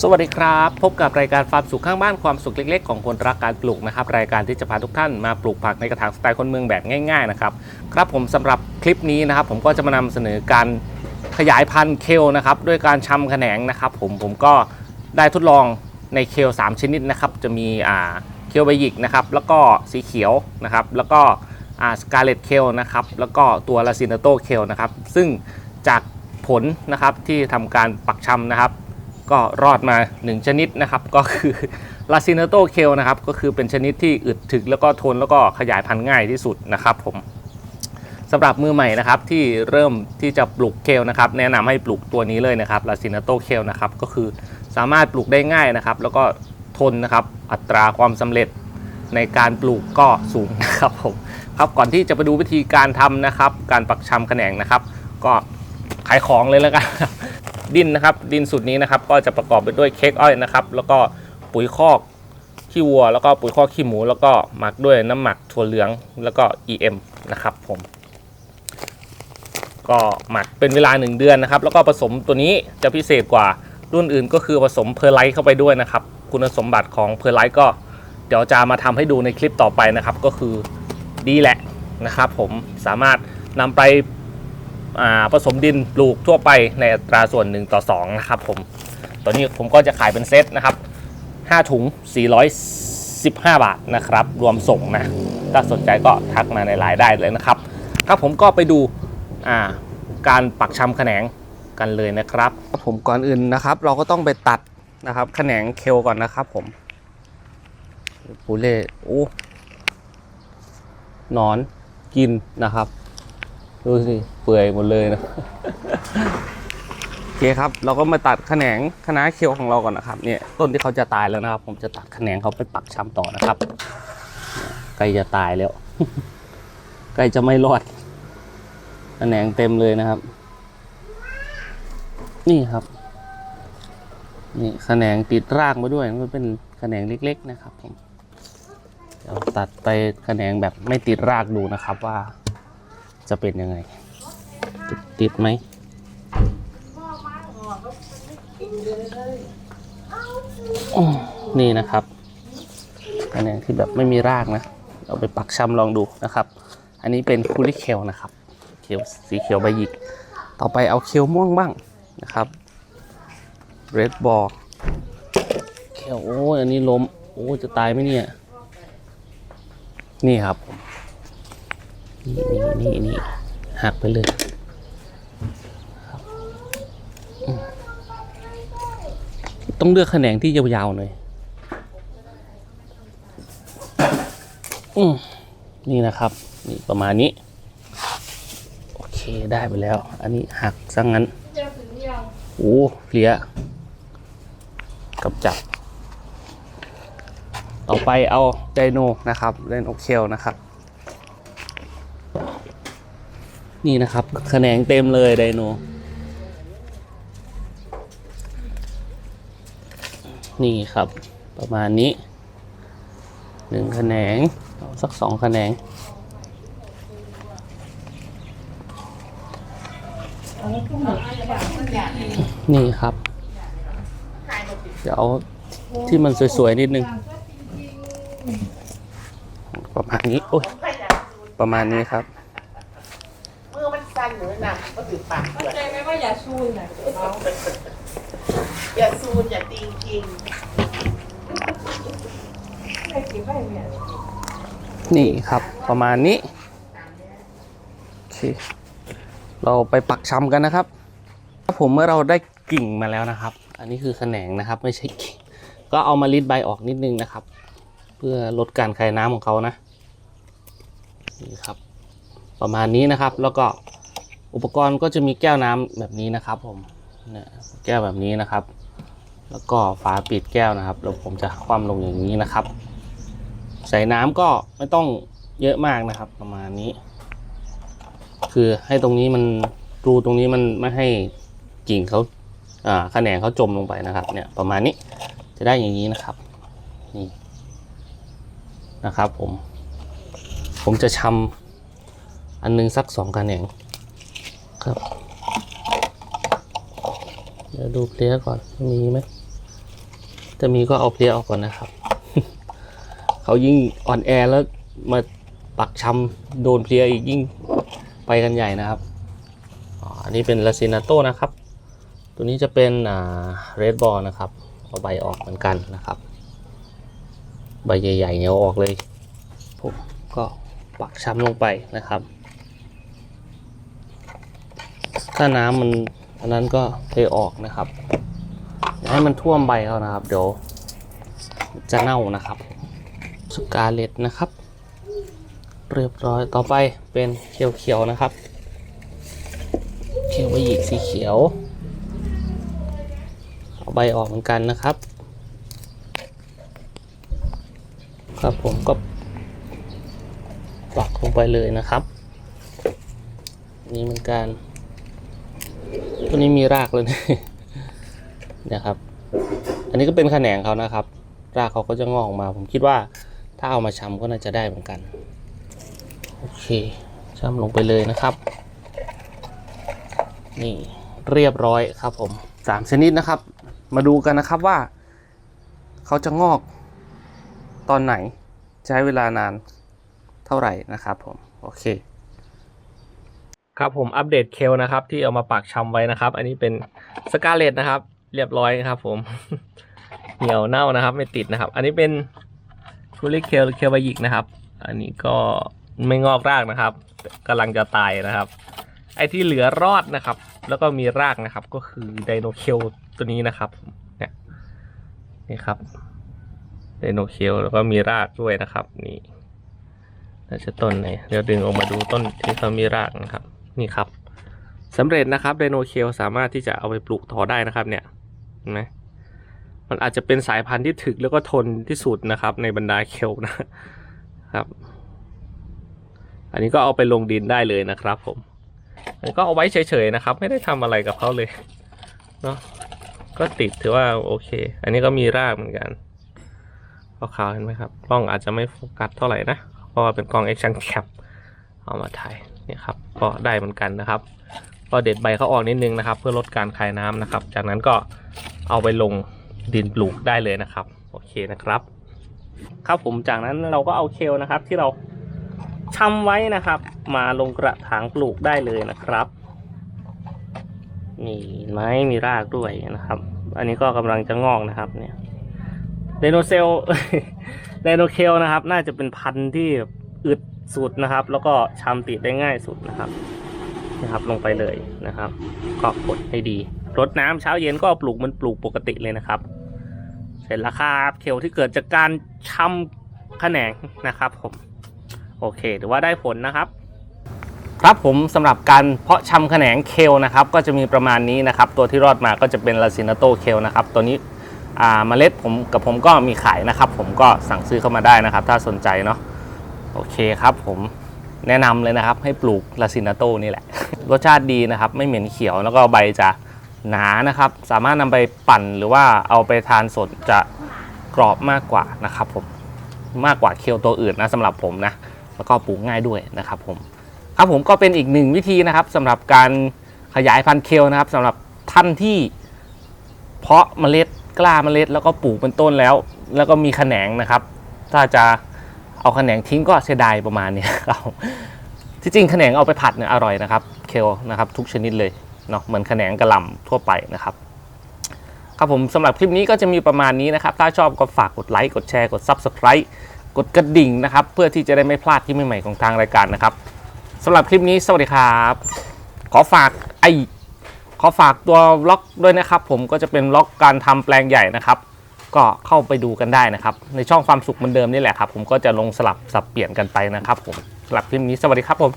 สวัสดีครับ พบกับรายการฟาร์มสุขข้างบ้านความสุขเล็กๆของคนรักการปลูกนะครับ รายการที่จะพาทุกท่านมาปลูกผักในกระถางสไตล์คนเมืองแบบง่ายๆนะครับครับผมสำหรับคลิปนี้นะครับ ผมก็จะมานำเสนอการขยายพันธุ์เคลนะครับด้วยการชำแขนงนะครับ ผมผมก็ได้ทดลองในเคล3ชนิดนะครับ จะมีอ่าเคลไบหยิกนะครับ แล้วก็สีเขียวนะครับ แล้วก็สกาเลตเคลนะครับ แล้วก็ตัวลาซินาโตเคลนะครับ ซึ่งจากผลนะครับที่ทำการปักชำนะครับ ก็รอดมา 1 ชนิดนะครับ ก็คือลาซินโตเคลนะครับ ก็คือเป็นชนิดที่อึดถึกแล้วก็ทนแล้วก็ขยายพันธุ์ง่ายที่สุดนะครับผมสำหรับมือใหม่นะครับที่เริ่มที่จะปลูกเคลนะครับ แนะนำให้ปลูกตัวนี้เลยนะครับลาซินโตเคลนะครับ ก็คือสามารถปลูกได้ง่ายนะครับ แล้วก็ทนนะครับอัตราความสำเร็จในการปลูกก็สูงนะครับผมครับก่อนที่จะไปดูวิธีการทำนะครับ การปักชำแขนงนะครับ ก็ขายของเลยแล้วกัน ดินนะครับ ดินสูตรนี้นะครับ ก็จะประกอบไปด้วยเค้กอ้อยนะครับ แล้วก็ปุ๋ยคอกขี้วัว แล้วก็ปุ๋ยคอกขี้หมู แล้วก็หมักด้วยน้ำหมักถั่วเหลืองแล้วก็ EM นะครับผมก็หมักเป็นเวลา 1 เดือนนะครับ แล้วก็ผสมตัวนี้จะพิเศษกว่ารุ่นอื่นก็คือผสมเพอร์ไลท์เข้าไปด้วยนะครับ คุณสมบัติของเพอร์ไลท์ก็เดี๋ยวจะมาทำให้ดูในคลิปต่อไปนะครับ ก็คือดีแหละนะครับ ผมสามารถนำไป ผสมดินปลูกทั่วไปในอัตราส่วน 1 ต่อ 2 นะครับผมตัวนี้ผมก็จะขายเป็นเซตนะครับ 5 ถุง 415 บาทนะครับ รวมส่งนะ ถ้าสนใจก็ทักมาในไลน์ได้เลยนะครับ ครับผมก็ไปดูการปักชำแขนงกันเลยนะครับผมก่อนอื่นนะครับ เราก็ต้องไปตัดนะครับแขนงเคลก่อนนะครับผมปูเล่โอ้หนอนกินนะครับ ดูสิ เปื่อยหมดเลยนะ โอเคครับ เราก็มาตัดแขนงคณะเคียวของเราก่อนนะครับ เนี่ยต้นที่เขาจะตายแล้วนะครับ ผมจะตัดแขนงเขาไปปักช้ำต่อนะครับ ใกล้จะตายแล้ว ใกล้จะไม่รอดแขนงเต็มเลยนะครับ นี่ครับ นี่แขนงติดรากมาด้วย มันเป็นแขนงเล็ก ๆ นะครับผมเดี๋ยวตัดไปแขนงแบบไม่ติดรากดูนะครับว่า จะเป็นยังไงติดติดไหมนี่นะครับ อันนี้ที่แบบไม่มีรากนะ เราไปปักชำลองดูนะครับ อันนี้เป็นคูลิเคลนะครับเคลสีเขียวใบหยิก ต่อไปเอาเคลม่วงบ้างนะครับ เรดบอลเคลโอ้ยอันนี้ล้ม โอ้จะตายไหมเนี่ย นี่ครับ นี่นี่นี่นี่หักไปเลยต้องเลือกแขนงที่ยาวๆหน่อยอืมนี่นะครับ นี่ประมาณนี้ โอเคได้ไปแล้ว อันนี้หักซะงั้นโอ้เพลียกับจับ ต่อไปเอาไดโนนะครับไดโนเคลนะครับ นี่นะครับแขนงเต็มเลยไดโน นี่ครับ ประมาณนี้หนึ่งแขนงสักสองแขนงนี่ครับ เดี๋ยวเอาที่มันสวย ๆ นิดนึง ประมาณนี้ โอ้ย ประมาณนี้ครับ หรือหนักก็ถือปากเข้าด้วยใจไหมว่าอย่าชูนนะเอาอย่าซูนอย่าติงกิงไม่กินไม่เนี่ยนี่ครับ ประมาณนี้โอเคเราไปปักชำกันนะครับครับผมเมื่อเราได้กิ่งมาแล้วนะครับ อันนี้คือแขนงนะครับ ไม่ใช่กิ่งก็เอามาลิดใบออกนิดนึงนะครับ เพื่อลดการคายน้ำของเขานะนี่ครับ ประมาณนี้นะครับแล้วก็ อุปกรณ์ก็จะมีแก้วน้ำแบบนี้นะครับผมเนี่ยแก้วแบบนี้นะครับ แล้วก็ฝาปิดแก้วนะครับแล้วผมจะคว่ำลงอย่างนี้นะครับ ใส่น้ำก็ไม่ต้องเยอะมากนะครับ ประมาณนี้ คือให้ตรงนี้มันรูตรงนี้มันไม่ให้กิ่งเขาอ่าแขนงเขาจมลงไปนะครับ เนี่ยประมาณนี้จะได้อย่างนี้นะครับนี่นะครับผม ผมจะชำอันหนึงสักสองแขนง ครับ เดี๋ยวดูเพลี้ยก่อนมีไหมจะมีก็เอาเพลียออกก่อนนะครับ เขายิ่งอ่อนแอแล้วมาปักชำโดนเพลียอีกยิ่งไปกันใหญ่นะครับอ๋อันนี้เป็นลาซินาโตนะครับ ตัวนี้จะเป็นอ่าเรดบอลนะครับเอาใบออกเหมือนกันนะครับ ใบใหญ่ๆเนี่ยเอาออกเลยผมก็ปักช้ำลงไปนะครับ ถ้าน้ำมันอันนั้นก็เทออกนะครับอย่าให้มันท่วมใบเขานะครับ เดี๋ยวจะเน่านะครับสกาเลตนะครับ เรียบร้อยต่อไปเป็นเขียวๆนะครับ เขียวใบหยิกสีเขียวเอาใบออกเหมือนกันนะครับ ครับผมก็ปักลงไปเลยนะครับ นี่เหมือนกัน ตัวนี้มีรากเลยเนี่ยครับ อันนี้ก็เป็นแขนงเขานะครับ รากเขาก็จะงอกออกมา ผมคิดว่าถ้าเอามาชำก็น่าจะได้เหมือนกัน โอเคชำลงไปเลยนะครับ นี่เรียบร้อยครับผมสามชนิดนะครับ มาดูกันนะครับว่า เขาจะงอกตอนไหนใช้เวลานานเท่าไหร่นะครับผม โอเค ครับผมอัปเดตเคลนะครับ ที่เอามาปักชำไว้นะครับ อันนี้เป็นสกาเลตนะครับ เรียบร้อยครับ ผม เหี่ยวเน่านะครับ ไม่ติดนะครับ อันนี้เป็นฟูลิเคลเคลบายิกนะครับ อันนี้ก็ไม่งอกรากนะครับกำลังจะตายนะครับ ไอที่เหลือรอดนะครับ แล้วก็มีรากนะครับ ก็คือไดโนเคลตัวนี้นะครับเนี่ยนี่ครับไดโนเคลแล้วก็มีรากด้วยนะครับ นี่น่าจะต้นไหนเดี๋ยวดึงออกมาดูต้นที่เขามีรากนะครับ นี่ครับสำเร็จนะครับไดโนเคลสามารถที่จะเอาไปปลูกต่อได้นะครับเนี่ยเห็นไหมมันอาจจะเป็นสายพันธุ์ที่ถึกแล้วก็ทนที่สุดนะครับ ในบรรดาเคลนะครับ อันนี้ก็เอาไปลงดินได้เลยนะครับ ผมอันก็เอาไว้เฉยๆนะครับ ไม่ได้ทำอะไรกับเขาเลยเนาะก็ติดถือว่าโอเค อันนี้ก็มีรากเหมือนกันขาวๆเห็นไหมครับกล้องอาจจะไม่โฟกัสเท่าไหร่นะเพราะว่าเป็นกล้อง action cam เอามาถ่าย เนี่ยครับก็ได้เหมือนกันนะครับ ก็เด็ดใบเขาออกนิดนึงนะครับ เพื่อลดการคายน้ำนะครับ จากนั้นก็เอาไปลงดินปลูกได้เลยนะครับ โอเคนะครับ ครับผมจากนั้นเราก็เอาเคลนะครับ ที่เราชำไว้นะครับ มาลงกระถางปลูกได้เลยนะครับนี่ไหมมีรากด้วยนะครับ อันนี้ก็กำลังจะงอกนะครับเนี่ยไดโนเซลไดโนเคลนะครับ น่าจะเป็นพันธุ์ที่อึด สุดนะครับ แล้วก็ชำติดได้ง่ายสุดนะครับนะครับลงไปเลยนะครับ ก็กดให้ดีรดน้ำเช้าเย็นก็ปลูกมันปลูกปกติเลยนะครับ เสร็จแล้วครับเคลที่เกิดจากการชำแขนงนะครับผมโอเคถือว่าได้ผลนะครับ ครับผมสำหรับการเพาะชำแขนงเคลนะครับ ก็จะมีประมาณนี้นะครับ ตัวที่รอดมาก็จะเป็นลาซินาโตเคลนะครับ ตัวนี้อ่าเมล็ดผมกับผมก็มีขายนะครับ ผมก็สั่งซื้อเข้ามาได้นะครับ ถ้าสนใจเนาะ โอเคครับผมแนะนำเลยนะครับ ให้ปลูกลาซินาโตนี่แหละ รสชาติดีนะครับ ไม่เหม็นเขียวแล้วก็ใบจะหนานะครับ สามารถนำไปปั่นหรือว่าเอาไปทานสดจะกรอบมากกว่านะครับผมมากกว่าเคลตัวอื่นนะสำหรับผมนะ แล้วก็ปลูกง่ายด้วยนะครับผมครับผมก็เป็นอีกหนึ่งวิธีนะครับสำหรับการขยายพันธุ์เคลนะครับสำหรับท่านที่เพาะเมล็ดกล้าเมล็ด แล้วก็ปลูกเป็นต้นแล้ว แล้วก็มีแขนงนะครับ ถ้าจะ เอาแขนงทิ้งก็เสียดายประมาณนี้ครับที่จริงแขนงเอาไปผัดเนี่ยอร่อยนะครับเคลนะครับทุกชนิดเลยเนาะเหมือนแขนงกระหล่ำทั่วไปนะครับครับผมสำหรับคลิปนี้ก็จะมีประมาณนี้นะครับ ถ้าชอบก็ฝากกดไลค์กดแชร์กด Subscribe กดกระดิ่งนะครับ เพื่อที่จะได้ไม่พลาดที่ใหม่ๆของทางรายการนะครับสำหรับคลิปนี้สวัสดีครับ ขอฝากไอขอฝากตัวล็อกด้วยนะครับ ผมก็จะเป็นล็อกการทำแปลงใหญ่นะครับ ก็เข้าไปดูกันได้นะครับ ในช่องความสุขเหมือนเดิมนี่แหละครับ ผมก็จะลงสลับสับเปลี่ยนกันไปนะครับผมสำหรับคลิปนี้สวัสดีครับผม